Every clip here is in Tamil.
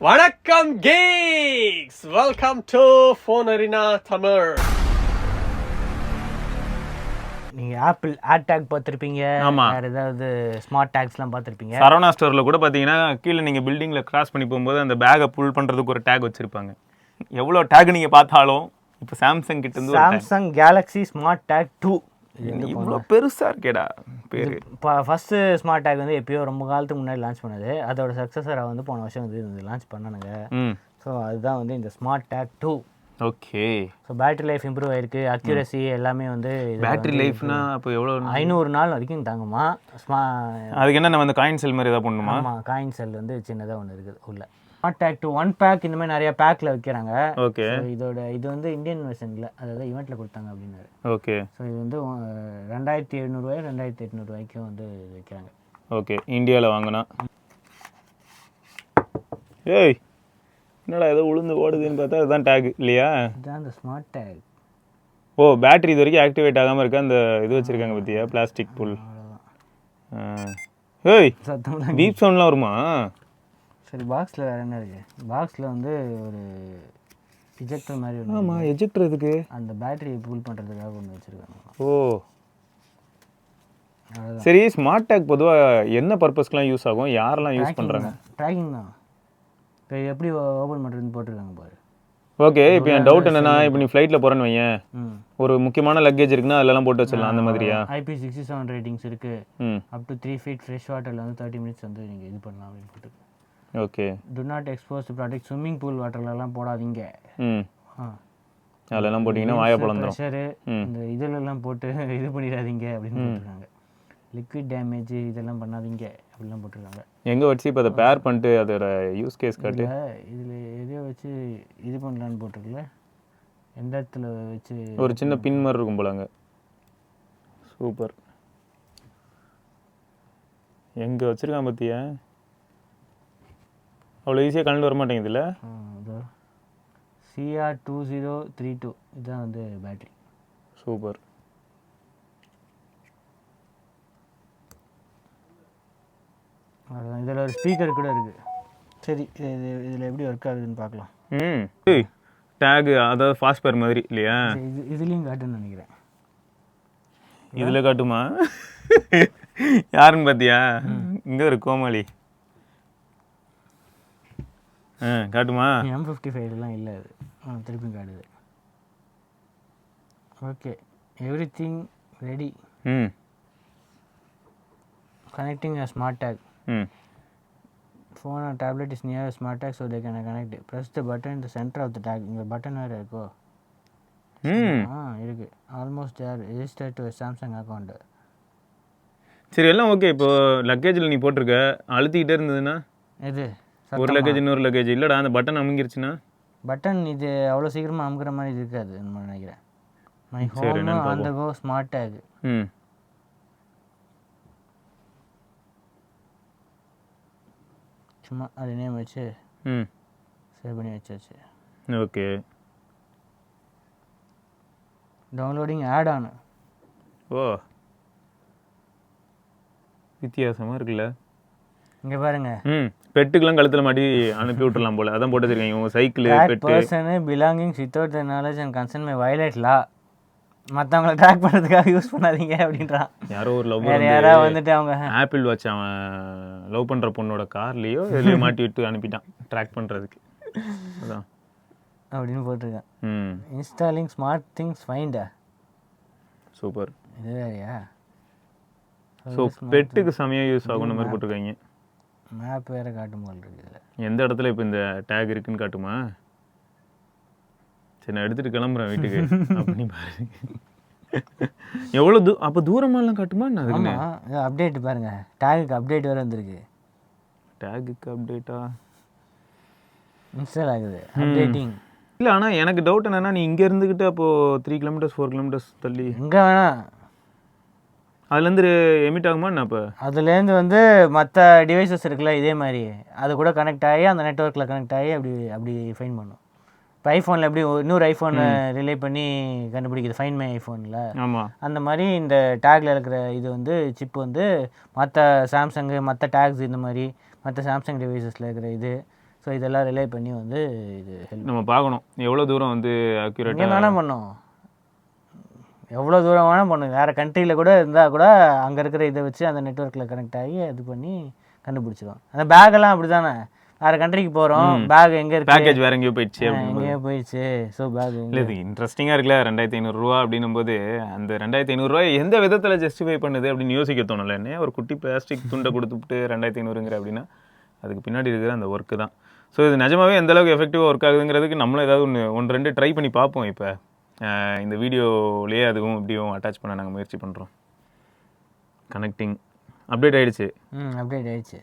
வணக்கம் geeks welcome to phone arena Tamil நீங்க ஆப்பிள் ஆட் டேக் பார்த்துருப்பீங்க. ஆமா. வேற ஏதாவது ஸ்மார்ட் டேக்ஸ்லாம் பார்த்துருப்பீங்க. சரவணா ஸ்டோர்ல கூட பாத்தீங்கன்னா கீழே நீங்க பில்டிங்ல கிராஸ் பண்ணி போகும்போது அந்த பேக்கை புல் பண்றதுக்கு ஒரு டேக் வச்சிருப்பாங்க. எவ்வளவு டேக் நீங்க பார்த்தாலும் இப்போ சாம்சங் கிட்ட இருந்து. Samsung Galaxy smart tag two இவ்வளவு பெருசா இருக்கேடா பேரு. இப்போ ஃபஸ்ட்டு ஸ்மார்ட் டேக் வந்து எப்பயோ ரொம்ப காலத்துக்கு முன்னாடி லான்ச் பண்ணது. அதோட சக்ஸஸராக வந்து போன வருஷம் வந்து லான்ச் பண்ணனுங்க. ஸோ அதுதான் வந்து இந்த smart tag two okay. So battery life improve ஆயிருக்கு. அக்யூரசி எல்லாமே வந்து பேட்டரி லைஃப்னா அப்போ எவ்வளவு ஐநூறு நாள் வரைக்கும் தாங்குமா? ஸ்மா அதுக்கு என்ன நம்ம அந்த காயின் செல் மாதிரி ஏதாவது பண்ணணுமா ஆமாம் காயின் செல் வந்து சின்னதாக ஒன்று இருக்குது உள்ள. Smart tag two one pack இந்த மாதிரி நிறைய பேக்கில் வைக்கிறாங்க ஓகே இதோட இது வந்து இந்தியன் வெர்ஷனில் அதாவது ஈவெண்ட்டில் கொடுத்தாங்க அப்படின்னாரு. ஓகே ஸோ இது வந்து ரெண்டாயிரத்தி எழுநூறுவாய் ரெண்டாயிரத்தி எட்நூறுவாய்க்கும் வந்து இது விற்கிறாங்க ஓகே இந்தியாவில் வாங்கினா? ஏய் என்னடா ஏதோ உளுந்து ஓடுதுன்னு பார்த்தா அதுதான் டேக் இல்லையா? இதுதான் அந்த ஸ்மார்ட் டேக் ஓ பேட்டரி இது வரைக்கும் ஆக்டிவேட் ஆகாமல் இருக்க அந்த இது வச்சிருக்காங்க பத்தியா பிளாஸ்டிக் புல் ஏய் பீப் சவுண்ட்லாம் வருமா? சரி பாக்ஸில் வேறு என்ன இருக்குது பாக்ஸில் வந்து ஒரு இஜெக்டர் மாதிரி ஒன்று ஆமாம் எஜெக்டர் எதுக்கு? அந்த பேட்டரி புல் பண்ணுறதுக்காக ஒன்று வச்சுருக்காங்க. ஓ. சரி ஸ்மார்ட் டேக் பொதுவாக என்ன பர்பஸ்க்குலாம் யூஸ் ஆகும்? யாரெல்லாம் யூஸ் பண்ணுறாங்க ட்ராக்கிங் தான். இப்போ எப்படி ஓப்பன் பண்ணுறதுன்னு போட்டிருக்காங்க பாரு. ஓகே இப்போ என் டவுட் என்னன்னா இப்போ நீ ஃப்ளைட்டில் போகிறேன்னு வையேன். ஒரு முக்கியமான லக்கேஜ் இருக்குன்னா அதெல்லாம் போட்டு வச்சிடலாம் அந்த மாதிரியா? ஐபி சிக்ஸ்டி செவன் ரேட்டிங்ஸ் இருக்குது up to three feet fresh வாட்டரில் வந்து தேர்ட்டி மினிட்ஸ் வந்து நீங்கள் இது பண்ணலாம் அப்படின்னு போட்டுருக்கு. Okay do not expose product swimming pool வாட்டர்லலாம் போடாதீங்க. ம். ஆ. அதெல்லாம் போட்டிங்கன்னா வாயை பிளந்துரும். ப்ரெஷரு. இந்த இதுலலாம் போட்டு இது பண்ணிடாதீங்க அப்படின்னு போட்டிருக்காங்க. லிக்விட் டேமேஜ் இதெல்லாம் பண்ணாதீங்க அப்படிலாம் போட்டிருக்காங்க. எங்கே வச்சு இப்போ அதை பேர் பண்ணிட்டு அதோட யூஸ் கேஸ் காட்டு? இதில் எதையோ வச்சு இது பண்ணலான்னு போட்டிருக்கல எந்த இடத்துல வச்சு ஒரு சின்ன பின் மாதிரி இருக்கும் போல அங்க சூப்பர் எங்கே வச்சிருக்கான் பார்த்தியா அவ்வளோ ஈஸியாக கலந்து வர மாட்டேங்குதுல்ல? CR two zero three two இதுதான் வந்து பேட்டரி சூப்பர் அவ்வளோதான் இதில் ஒரு ஸ்பீக்கர் கூட இருக்குது சரி இது இதில் எப்படி ஒர்க் ஆகுதுன்னு பார்க்கலாம். ம். டேகு அதாவது ஃபாஸ்ட் பேர் மாதிரி இல்லையா? இது இதுலேயும் காட்டுன்னு நினைக்கிறேன். இதில் காட்டுமா? யாருன்னு பார்த்தியா இங்கே ஒரு கோமாளி. காட்டுமா? எம் ஃபிஃப்டி ஃபைவ்லாம் இல்லை அது. திருப்பி காட்டுது. ஓகே எவ்ரி திங் ரெடி ம். கனெக்டிங் அ ஸ்மார்ட் டேக் ம். Phone or tablet is near smart tag so they can connect press the button இந்த சென்டர் ஆஃப் த டேக் இங்கே பட்டன் வேறு இருக்கோ? ம். ஆ இருக்குது ஆல்மோஸ்ட் யார் ரெஜிஸ்டர் டு சாம்சங் அக்கௌண்ட் சரி எல்லாம் ஓகே இப்போ லக்கேஜில் நீ போட்டிருக்க. அழுத்திக்கிட்டே இருந்ததுன்னா? இது ஒரு லக்கேஜ் இன்னொரு லக்கேஜ் இல்லைடா அந்த பட்டன் அமுங்கிருச்சுன்னா? பட்டன் இது அவ்வளோ சீக்கிரமாக அமுக்கிற மாதிரி இருக்காது நம்ம நினைக்கிறேன். மை ஹோம் என்னன்னு on the go smart tag ம். சும்மா அது நேம் வச்சு ம். சேவ் பண்ணி வச்சாச்சு. ஓகே. டவுன்லோடிங் ஆட் ஆன் ஓ. வித்தியாசமாக இருக்குல்ல. இங்கே பாருங்க. ம் பெட்டுக்கெல்லாம் கழுத்தில் மாட்டி அனுப்பி விட்டுறலாம் போல. அதான் போட்டு வச்சிருக்கீங்க உங்கள் cycle pet. Personal belongings without the knowledge and concern may violate law மற்றவங்கள ட்ராக் பண்ணுறதுக்காக யூஸ் பண்ணாதீங்க அப்படின்றான். யாரோ ஒரு லவ் யாராவது வந்துட்டு அவங்க ஆப்பிள் வாட்ச் அவன் லவ் பண்ணுற பொண்ணோட கார்லேயோ இதுலேயோ மாட்டி விட்டு அனுப்பிட்டான். ட்ராக் பண்ணுறதுக்கு அதான். அப்படின்னு போட்டிருக்கேன். ம். இன்ஸ்டாலிங் ஸ்மார்ட் திங்ஸ் ஃபைண்டா சூப்பர் இது வேறையா? ஸோ பெட்டுக்கு செமையாக யூஸ் ஆகும் மாதிரி போட்டிருக்காங்க. மேப் வேறு காட்டும் போல் இருக்குது எந்த இடத்துல இப்போ இந்த டேக் இருக்குன்னு காட்டுமா? சரி நான் எடுத்துட்டு கிளம்புறேன் வீட்டுக்கு. அப்படி பாரு. எவ்வளோ தூ அப்போ தூரமாலாம் காட்டுமா ஆமாம் இது அப்டேட் பாருங்க. டேகுக்கு அப்டேட் வேறு வந்திருக்கு. டேகுக்கு அப்டேட்டா இன்ஸ்டால் ஆகுது. அப்டேட்டிங் இல்லை ஆனால் எனக்கு டவுட் என்னன்னா நீ இங்கே இருந்துக்கிட்டு அப்போது த்ரீ கிலோமீட்டர்ஸ் ஃபோர் கிலோமீட்டர்ஸ் தள்ளி எங்கே வேணா. அதுலேருந்து எமிட் ஆகுமா என்ன அப்போ? அதுலேருந்து வந்து மற்ற டிவைசஸ் இருக்குல்ல இதே மாதிரி. அது கூட கனெக்ட் ஆகி அந்த நெட்ஒர்க்கில் கனெக்ட் ஆகி அப்படி அப்படி ஃபைன் பண்ணும். இப்போ ஐஃபோனில் எப்படி இன்னொரு ஐஃபோனை ரிலே பண்ணி கண்டுபிடிக்குது ஃபைன் மை ஐஃபோனில் ஆமாம் அந்த மாதிரி இந்த டேக்கில் இருக்கிற இது வந்து சிப் வந்து மற்ற சாம்சங்கு மற்ற டேக்ஸ் இந்த மாதிரி மற்ற சாம்சங் டிவைசஸில் இருக்கிற இது. ஸோ இதெல்லாம் ரிலே பண்ணி வந்து இது நம்ம பார்க்கணும். எவ்வளோ தூரம் வந்து அக்யூரேட்டாக வேணால் பண்ணும் எவ்வளோ தூரம் வேணால் பண்ணும் வேறு கண்ட்ரியில் கூட இருந்தால் கூட அங்கே இருக்கிற இதை வச்சு அந்த நெட்ஒர்க்கில் கனெக்ட் ஆகி இது பண்ணி கண்டுபிடிச்சிடும் அந்த பேக்கெல்லாம் அப்படி தானே வேறு கண்ட்ரிக்கு போகிறோம் பேக் எங்கே இருக்கு? பேக்கேஜ் வேற எங்கேயோ போயிடுச்சு எங்கேயோ போயிடுச்சு. ஸோ பேக் இல்லை இது இன்ட்ரெஸ்டிங்காக இருக்குல்ல ரெண்டாயிரத்தி ஐநூறுரூவா அப்படின்னும் போது அந்த ரெண்டாயிரத்தி ஐநூறுரூவா எந்த விதத்தில் ஜஸ்டிஃபை பண்ணுது அப்படின்னு யோசிக்க தோணல. என்ன ஒரு குட்டி பிளாஸ்டிக் துண்டை கொடுத்துட்டு ரெண்டாயிரத்தி ஐநூறுங்கிற அப்படின்னா அதுக்கு பின்னாடி இருக்கிற அந்த ஒர்க்கு தான். ஸோ இது நிஜமாவே எந்த அளவுக்கு எஃபெக்டிவாக ஒர்க் ஆகுதுங்கிறதுக்கு நம்மளும் ஏதாவது ஒன்று ஒன்று ரெண்டு ட்ரை பண்ணி பார்ப்போம் இப்போ. இந்த வீடியோலேயே அதுவும் இப்படியும் அட்டாச் பண்ண நாங்கள் முயற்சி பண்ணுறோம் கனெக்டிங் அப்டேட் ஆயிடுச்சு. ம் அப்டேட் ஆயிடுச்சு.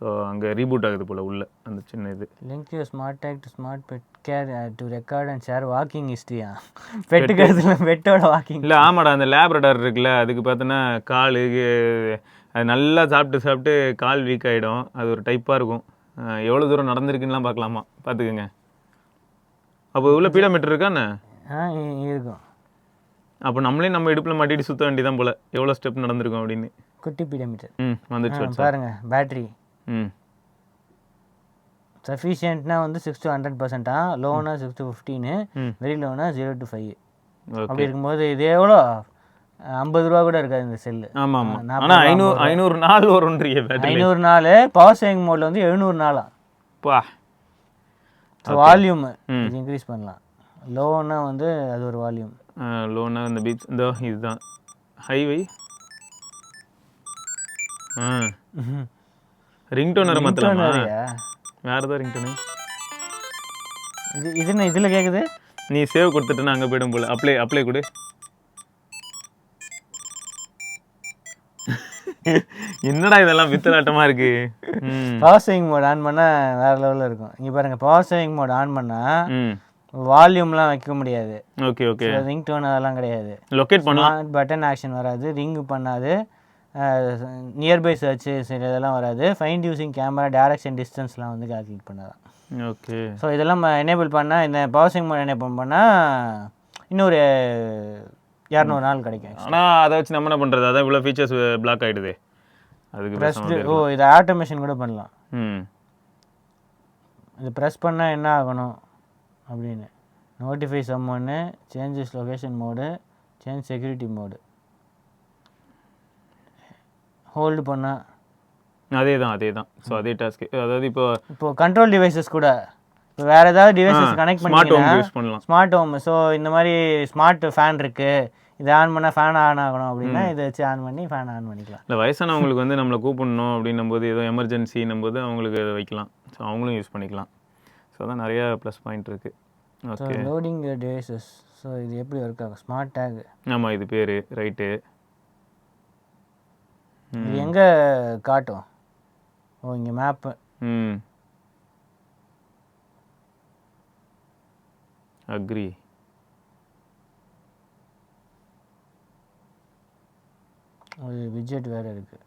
ஸோ அங்கே ரீபூட் ஆகுது போல் உள்ள அந்த சின்ன இது. Link you smart tag to smart pet care to record and share walking ஹிஸ்ட்ரியா பெட்டுக்கிறதுல பெட்டோட வாக்கிங் இல்லை ஆமாடா அந்த லேப்ரடார் இருக்குல்ல அதுக்கு பார்த்தோன்னா கால் அது நல்லா சாப்பிட்டு சாப்பிட்டு கால் வீக் ஆகிடும் அது ஒரு டைப்பாக இருக்கும். எவ்வளோ தூரம் நடந்திருக்குன்னுலாம் பார்க்கலாமா? பார்த்துக்குங்க அப்போ உள்ள பீடோமீட்டர் இருக்காண்ணே ஆ இ- இருக்கும். அப்போ நம்மளே நம்ம இடுப்பில் மாட்டிட்டு சுத்த வேண்டியதான் போல. எவ்வளோ ஸ்டெப் நடந்திருக்கும் அப்படின்னு. குட்டி பீடோமீட்டர் ம் வந்துச்சு. WhatsApp. பாருங்க பேட்டரி ம். சஃபிஷியன்ட்னா வந்து சிக்ஸ் டு ஹண்ட்ரட் பர்சன்டா லோனா சிக்ஸ் டு ஃபிஃப்டீனு. வெரி லோனா ஜீரோ டு ஃபைவ் அப்படி இருக்கும்போது இது எவ்வளோ? ஐம்பது ரூபா கூட இருக்காது இந்த செல்லு ஆமாம். ஆனால் ஐநூறு ஐநூறு நாள் பேட்டரி ஐநூறு நாள் பவர் சேவிங் மோடில் வந்து எழுநூறு நாளா? பா. வால்யூம் இன்க்ரீஸ் பண்ணலாம். லோனா வந்து அது ஒரு வால்யூம். லோனா இந்த பீச் இந்த இதுதான். ஹைவை ஆ. ரிங்டோன் வர மாற்றலாமா வேறு ஏதாவது ரிங்டோனு இது இது என்ன இதில் கேட்குது நீ சேவ் கொடுத்துட்டு நான் அங்கே போயிடும் போல. அப்ளை அப்ளை கொடு. என்னடா இதெல்லாம் பித்தலாட்டமா இருக்கு? பவர் சேவிங் மோட் ஆன் பண்ணால் வேறு லெவலில் இருக்கும். இங்கே பாருங்கள் பவர் சேவிங் மோட் ஆன் பண்ணால் ம். வால்யூம்லாம் வைக்க முடியாது. ஓகே ஓகே ரிங் டோன் அதெல்லாம் கிடையாது. லொக்கேட் பண்ணலாம் பட்டன் ஆக்ஷன் வராது ரிங் பண்ணாது நியர்பை சர்ச் சில இதெல்லாம் வராது. ஃபைண்ட் யூசிங் கேமரா டேரக்ஷன் டிஸ்டன்ஸ்லாம் வந்து கால்குலேட் பண்ணலாம் ஓகே ஸோ இதெல்லாம் எனேபிள் பண்ணால் இந்த பவர் மோட் எனேபிள் பண்ணால் இன்னொரு இரநூறு நாள் கிடைக்கும் ஆனா அதை வச்சு நம்ம என்ன பண்றது? அதான் இவ்வளோ ஃபீச்சர்ஸ் பிளாக் ஆயிடுது. அதுக்கு ப்ரெஸ் பேசாம அப்படியே ஓ இதை ஆட்டோமேஷன் கூட பண்ணலாம். ம். இது ப்ரெஸ் பண்ணால் என்ன ஆகணும்? அப்படின்னு. Notify சம்மொன்னு changes location mode change security mode hold பண்ணால் அதே தான் அதே தான் ஸோ அதே டாஸ்க் அதாவது இப்போ இப்போ கண்ட்ரோல் டிவைசஸ் கூட. இப்போ வேறு ஏதாவது டிவைசஸ் கனெக்ட் பண்ணலாம். ஸ்மார்ட் ஹோம் ஸோ இந்த மாதிரி ஸ்மார்ட் ஃபேன் இருக்குது இதை ஆன் பண்ணால் ஃபேன் ஆன் ஆகணும் அப்படின்னா இதை வச்சு ஆன் பண்ணி ஃபேன் ஆன் பண்ணிக்கலாம். இல்லை வயசானவங்களுக்கு வந்து நம்மளை கூப்பிடணும் அப்படின்னும் போது ஏதோ எமர்ஜென்சின்னும் போது அவங்களுக்கு அதை வைக்கலாம். ஸோ அவங்களும் யூஸ் பண்ணிக்கலாம். ஸோ அதான் நிறைய ப்ளஸ் பாயிண்ட் இருக்குது ஓகே லோடிங் டிவைசஸ் ஸோ இது எப்படி ஒர்க் ஆகும்? ஸ்மார்ட் டேக் ஆமாம் இது பேர். ரைட்டு இது எங்கே காட்டும்? ஓ இங்கே மேப்பு ம். அக்ரி ஒரு விஜெட் வேறு இருக்குது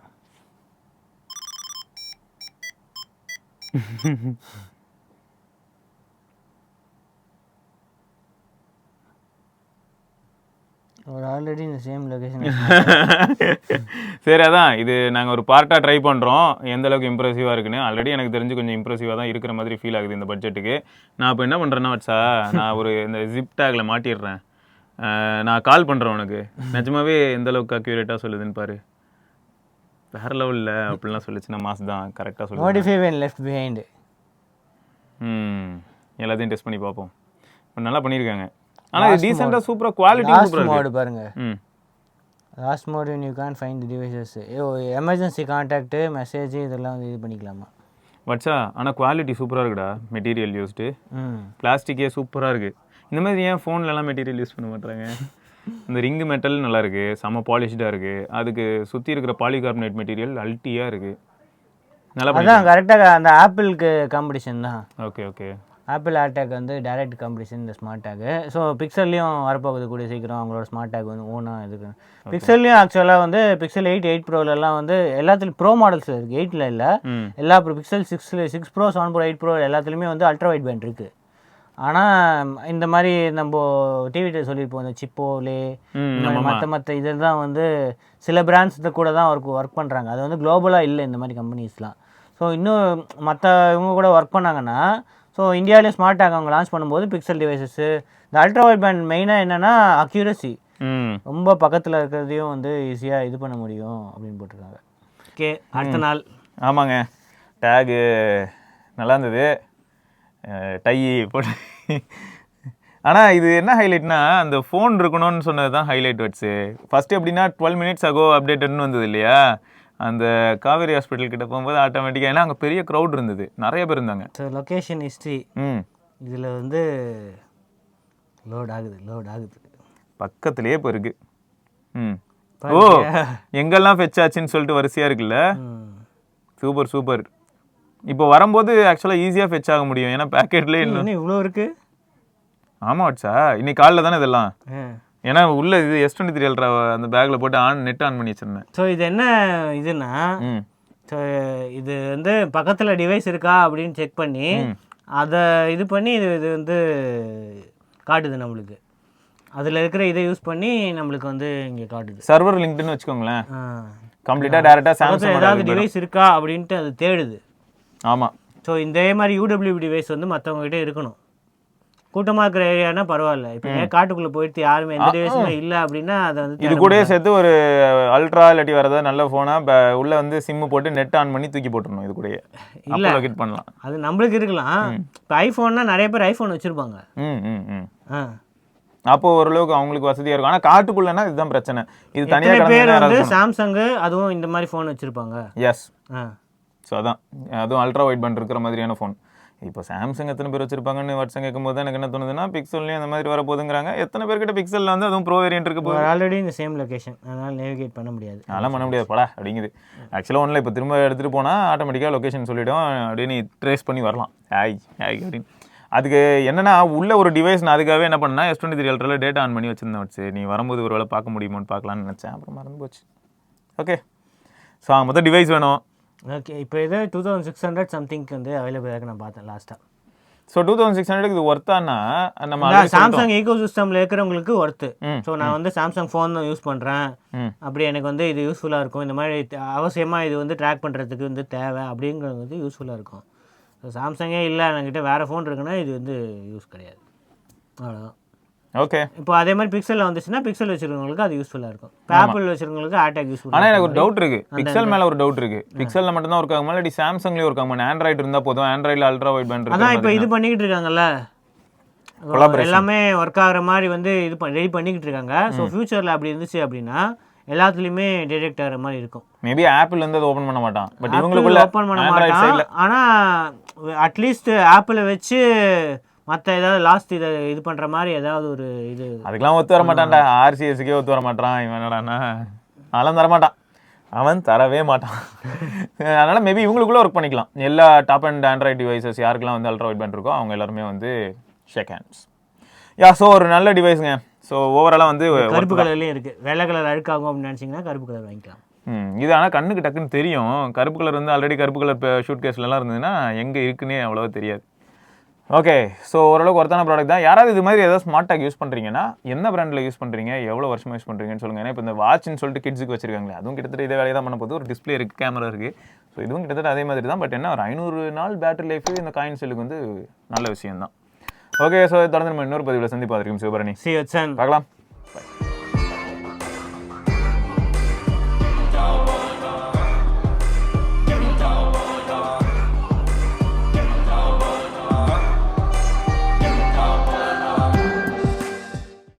ஆல்ரெடி இந்த சேம் லொகேஷன் சரி அதான். இது நாங்கள் ஒரு பார்ட்டாக ட்ரை பண்ணுறோம் எந்த அளவுக்கு இம்ப்ரெசிவாக இருக்குன்னு. ஆல்ரெடி எனக்கு தெரிஞ்சு கொஞ்சம் இம்ப்ரெசிவாக தான் இருக்கிற மாதிரி ஃபீல் ஆகுது இந்த பட்ஜெட்டுக்கு நான் இப்போ என்ன பண்ணுறேன்னா வட்சா நான் ஒரு இந்த ஜிப் டேக்கில் மாட்டிடுறேன். நான் கால் பண்ணுறேன் உனக்கு. நிஜமாவே எந்த அளவுக்கு அக்யூரேட்டாக சொல்லுதுன்னு பாரு. வேற லெவலில் அப்படிலாம் சொல்லிச்சுன்னா மாஸ் தான். கரெக்டாக சொல்லு நோட்டிஃபை வென் லெஃப்ட் பிஹைண்டு ம் எல்லாத்தையும் டெஸ்ட் பண்ணி பார்ப்போம். நல்லா பண்ணியிருக்காங்க. ஆனால் இது டீசெண்டாக சூப்பராக குவாலிட்டி லாஸ்ட் சூப்பராக மோடு பாருங்க. ம். Lost mode you can find the devices emergency contact message இதெல்லாம் வந்து இது பண்ணிக்கலாமா? வட்சா ஆனால் குவாலிட்டி சூப்பராக இருக்குடா மெட்டீரியல் யூஸ்டு பிளாஸ்டிக்கே சூப்பராக இருக்குது இந்த மாதிரி ஏன் ஃபோன்லலாம் மெட்டீரியல் யூஸ் பண்ண மாட்டாங்க இந்த ரிங்கு மெட்டல் நல்லா இருக்கு செம பாலிஷ்டாக இருக்குது அதுக்கு சுற்றி இருக்கிற பாலிகார்பனேட் மெட்டீரியல் அல்ட்டியாக இருக்குது நல்லா பண்ணி அதான் கரெக்டாக அந்த ஆப்பிளுக்கு காம்படிஷன் தான். ஓகே ஓகே ஆப்பிள் ஏர்டேக் வந்து டைரக்ட் காம்படிஷன் இந்த ஸ்மார்ட் டேக்கு ஸோ பிக்சல்லையும் வரப்போகுது கூடிய சீக்கிரம் அவங்களோட ஸ்மார்ட் டேக் வந்து ஓனாக இதுக்கு பிக்சல்லையும் ஆக்சுவலாக வந்து பிக்சல் எயிட் எயிட் ப்ரோலெல்லாம் வந்து எல்லாத்துலையும் ப்ரோ மாடல்ஸ் இருக்குது எயிட்டில் இல்லை. எல்லா ப்ரோ பிக்சல் சிக்ஸில் six pro seven pro eight pro எல்லாத்துலேயுமே வந்து அல்ட்ரா வைட் பேண்ட் இருக்குது ஆனால் இந்த மாதிரி நம்ம டிவியில் சொல்லியிருப்போம் இந்த சிப்போலே மற்ற மற்ற இதெல்லாம் வந்து சில பிராண்ட்ஸ் கூட தான் ஒர்க் ஒர்க் பண்ணுறாங்க அது வந்து குளோபலாக இல்லை இந்த மாதிரி கம்பெனிஸ்லாம் ஸோ இன்னும் மற்ற இவங்க கூட ஒர்க் பண்ணாங்கன்னா ஸோ இந்தியாவிலேயும் ஸ்மார்ட் டேக் அவங்க லான்ச் பண்ணும்போது பிக்சல் டிவைசஸ்ஸு இந்த அல்ட்ரா வைட் பேண்ட் மெயினாக என்னென்னா அக்யூரசி ம். ரொம்ப பக்கத்தில் இருக்கிறதையும் வந்து ஈஸியாக இது பண்ண முடியும் அப்படின்னு போட்டிருக்காங்க. ஓகே அடுத்த நாள். ஆமாங்க. டேகு நல்லா இருந்தது. டை போட்டு. ஆனால் இது என்ன ஹைலைட்னா அந்த ஃபோன் இருக்கணும்னு சொன்னது தான் ஹைலைட் வேர்ட்ஸு ஃபஸ்ட்டு எப்படின்னா டுவெல் மினிட்ஸ் அகோ அப்டேட்டட்னு வந்தது இல்லையா? அந்த காவேரி ஹாஸ்பிட்டல் கிட்ட போகும்போது ஆட்டோமேட்டிக்காக ஏன்னா அங்கே பெரிய க்ரௌட் இருந்தது. நிறைய பேர் இருந்தாங்க. ஸோ லொக்கேஷன் ஹிஸ்ட்ரி ம். இதில் வந்து லோட் ஆகுது லோட் ஆகுது. பக்கத்துலேயே இப்போ இருக்கு. ம். ஓ எங்கெல்லாம் ஃபெச் ஆச்சுன்னு சொல்லிட்டு வரிசையாக இருக்குல்ல. Super super. இப்போ வரும்போது ஆக்சுவலாக ஈஸியாக ஃபெச் ஆக முடியும். ஏன்னா பேக்கெட்லேயே இன்னும் இவ்வளோ இருக்கு? ஆமாம் வாட்ஸா இன்னைக்கு காலைல தானே இதெல்லாம் ஏன்னா உள்ள இது எஸ் டுவெண்ட்டி த்ரீ அல்ட்ரா அந்த பேக்கில் போட்டு ஆன் நெட் ஆன் பண்ணி வச்சிருந்தேன். ஸோ இது என்ன இதுன்னா ஸோ இது வந்து பக்கத்தில் டிவைஸ் இருக்கா அப்படின்னு செக் பண்ணி அதை இது பண்ணி இது இது வந்து காட்டுது நம்மளுக்கு. அதில் இருக்கிற இதை யூஸ் பண்ணி நம்மளுக்கு வந்து இங்கே காட்டுது. சர்வர் லிங்க்டுன்னு வச்சுக்கோங்களேன். கம்ப்ளீட்டாக டேரெக்டாக சாம்சங் ஏதாவது டிவைஸ் இருக்கா அப்படின்ட்டு அது தேடுது. ஆமாம் ஸோ இதே மாதிரி யூடபிள்யூ டிவைஸ் வந்து மற்றவங்க கிட்ட இருக்கணும். கூட்டமாக இருக்கிற ஏரியானா பரவாயில்ல. இப்போ காட்டுக்குள்ளே போயிட்டு யாருமே எந்த டிவைஸுமே இல்லை அப்படின்னா அதை வந்து இது கூடயே சேர்த்து ஒரு அல்ட்ரா இல்லாட்டி வரதா நல்ல ஃபோனாக உள்ள வந்து சிம்மு போட்டு நெட் ஆன் பண்ணி தூக்கி போட்டுருணும் இது கூடயே. அப்போ லொக்கேட் பண்ணலாம். அது நம்மளுக்கு இருக்கலாம். இப்போ ஐஃபோன்னா நிறைய பேர் ஐஃபோன் வச்சுருப்பாங்க. ம் ம் ம். ஆ. அப்போ ஓரளவுக்கு அவங்களுக்கு வசதியாக இருக்கும். ஆனால் காட்டுக்குள்ளனா இதுதான் பிரச்சனை. இது தனியாக பேர் வந்து சாம்சங்கு அதுவும் இந்த மாதிரி ஃபோன் வச்சுருப்பாங்க? எஸ் ஆ. ஸோ அதான். அதுவும் அல்ட்ரா வைட் பேண்ட் இருக்கிற மாதிரியான ஃபோன் இப்போ சாம்சங் எத்தனை பேர் வச்சிருப்பாங்கன்னு வருஷம் கேட்கும்போது எனக்கு என்ன தோணுதுன்னா பிக்சல்லையும் அந்த மாதிரி வரப்போகுதுங்கிறாங்க. எத்தனை பேர்கிட்ட பிக்சலில் வந்து அதுவும் ப்ரோ வேரியன்ட் இருக்கு போது ஆல்ரெடி இந்த சேம் லொகேஷன் அதனால் நேவிகேட் பண்ண முடியாது. அதெல்லாம் பண்ண முடியாது படா அப்படிங்குது. ஆக்சுவலாக ஒன்றில் இப்போ திரும்ப எடுத்துகிட்டு போனால் ஆட்டோமேட்டிக்காக லொக்கேஷன் சொல்லிவிடும் அப்படியே நீ ட்ரேஸ் பண்ணி வரலாம். ஆய் ஆய் அப்படின்னு அதுக்கு என்னன்னா உள்ள ஒரு டிவைஸ் நான் அதுக்காகவே என்ன பண்ணேன் எஸ் டுவெண்ட்டி த்ரீ அல்ட்ராவில் டேட்டா ஆன் பண்ணி வச்சிருந்தேன் வச்சு நீ வரும்போது ஒரு வேளை பார்க்க முடியுமோன்னு பார்க்கலான்னு நினச்சேன். அப்புறம் மறந்து போச்சு ஓகே ஸோ மொத்தம் டிவைஸ் வேணும். ஓகே இப்போ இது டூ தௌசண்ட் சிக்ஸ் ஹண்ட்ரட் சம்திங்க்கு வந்து அவைலபிள் இருக்கு நான் பார்த்தேன் லாஸ்ட்டாக so two thousand six hundred இது ஒர்த்தானா நம்ம. சாம்சங் ஈகோ சிஸ்டமில் இருக்கிறவங்களுக்கு ஒர்த்து ஸோ நான் வந்து சாம்சங் ஃபோன் தான் யூஸ் பண்ணுறேன் அப்படி எனக்கு வந்து இது யூஸ்ஃபுல்லாக இருக்கும். இந்த மாதிரி த- அவசியமா இது வந்து ட்ராக் பண்ணுறதுக்கு வந்து தேவை அப்படிங்கிறது வந்து யூஸ்ஃபுல்லாக இருக்கும். ஸோ சாம்சங்கே இல்லை என்கிட்ட வேறு ஃபோன் இருக்குன்னா இது வந்து யூஸ் கிடையாது. அவ்வளோதான் ஓகே இப்போ அதே மாதிரி பிக்சலில் வந்துச்சுன்னா பிக்சல் வச்சுருக்கவங்களுக்கு அது யூஸ்ஃபுல்லாக இருக்கும். இப்போ ஆப்பிள் வச்சுருக்கவங்களுக்கு ஆட்டாக் யூஸ்ஃபுல்லாக ஆனால் எனக்கு ஒரு டவுட் இருக்கு. பிக்சல் மேல ஒரு டவுட் இருக்கு. பிக்சல்ல மட்டும் தான் ஆகும்? இல்லாட்டி சாம்சங்லயும் ஆகும்? ஆண்ட்ராய்டு இருந்தா போதும்? ஆண்ட்ராய்டில் அல்ட்ரா வைட் பேண்ட் அதான் இப்போ இது பண்ணிக்கிட்டு இருக்காங்கல்ல. எல்லாமே ஒர்க் ஆகுற மாதிரி வந்து இது ரெடி பண்ணிக்கிட்டு இருக்காங்க. ஸோ ஃபியூச்சரில் அப்படி இருந்துச்சு அப்படின்னா எல்லாத்துலேயுமே டிடெக்ட் ஆகிற மாதிரி இருக்கும். மேபி ஆப்பிள் வந்து அதை ஓபன் பண்ண மாட்டான். பட் இவங்களுக்குள்ள ஓப்பன் பண்ண மாட்டான். ஆனால் அட்லீஸ்ட் ஆப்பிளை வச்சு மற்ற ஏதாவது லாஸ்ட் இதை இது பண்ணுற மாதிரி ஏதாவது ஒரு இது அதுக்கெல்லாம் ஒத்து வர மாட்டான்டா. ஆர்சிஎஸ்க்கே ஒத்து வர மாட்டான் இவன் என்னடான்னா அதெல்லாம் தர மாட்டான். அவன் தரவே மாட்டான். அதனால மேபி இவங்களுக்குள்ள ஒர்க் பண்ணிக்கலாம். எல்லா டாப் அண்ட் ஆண்ட்ராய்டு டிவைசஸ் யாருக்கெல்லாம் வந்து அல்ட்ரா வைட் பேண்ட் இருக்கோ அவங்க எல்லாருமே வந்து ஷேக் ஹேண்ட்ஸ் யா ஸோ ஒரு நல்ல டிவைஸுங்க ஸோ ஓவராலாக வந்து கருப்பு கலர்லேயும் இருக்குது வெள்ளை கலர் அழுக்காகும் அப்படின்னு நினச்சிங்கன்னா கருப்பு கலர் வாங்கிக்கலாம். ம் இது ஆனால் கண்ணுக்கு டக்குன்னு தெரியும். கருப்பு கலர் வந்து ஆல்ரெடி கருப்பு கலர் ஷூட் கேஸ்லலாம் இருந்ததுன்னா எங்கே இருக்குன்னே அவ்வளோவா தெரியாது. ஓகே ஸோ ஓரளவுக்கு ஒருத்தான ப்ராடக்ட் தான். யாராவது இது மாதிரி ஏதாவது ஸ்மார்ட் டாக் யூஸ் பண்ணுறீங்கன்னா என்ன பிராண்டில் யூஸ் பண்ணுறீங்க எவ்வளோ வருஷமாக யூஸ் பண்ணுறீங்கன்னு சொல்லுங்கள் ஏன்னா இப்போ இந்த வாட்ச்னு சொல்லிட்டு கிட்ஸுக்கு வச்சிருக்காங்களே அதுவும் கிட்டத்தட்ட இதே வேலையை தான் பண்ண போகுது. ஒரு டிஸ்ப்ளே இருக்குது கேமரா இருக்குது ஸோ இதுவும் கிட்டத்தட்ட அதே மாதிரி தான். பட் என்ன ஒரு ஐநூறு நாள் பேட்டரி லைஃப் இந்த காயின் செல்லுக்கு வந்து நல்ல விஷயம் தான் ஓகே ஸோ தொடர்ந்து நம்ம இன்னொரு பதிவில் சந்திப்பா இருக்கும் சிவபரணி. சி பார்க்கலாம்.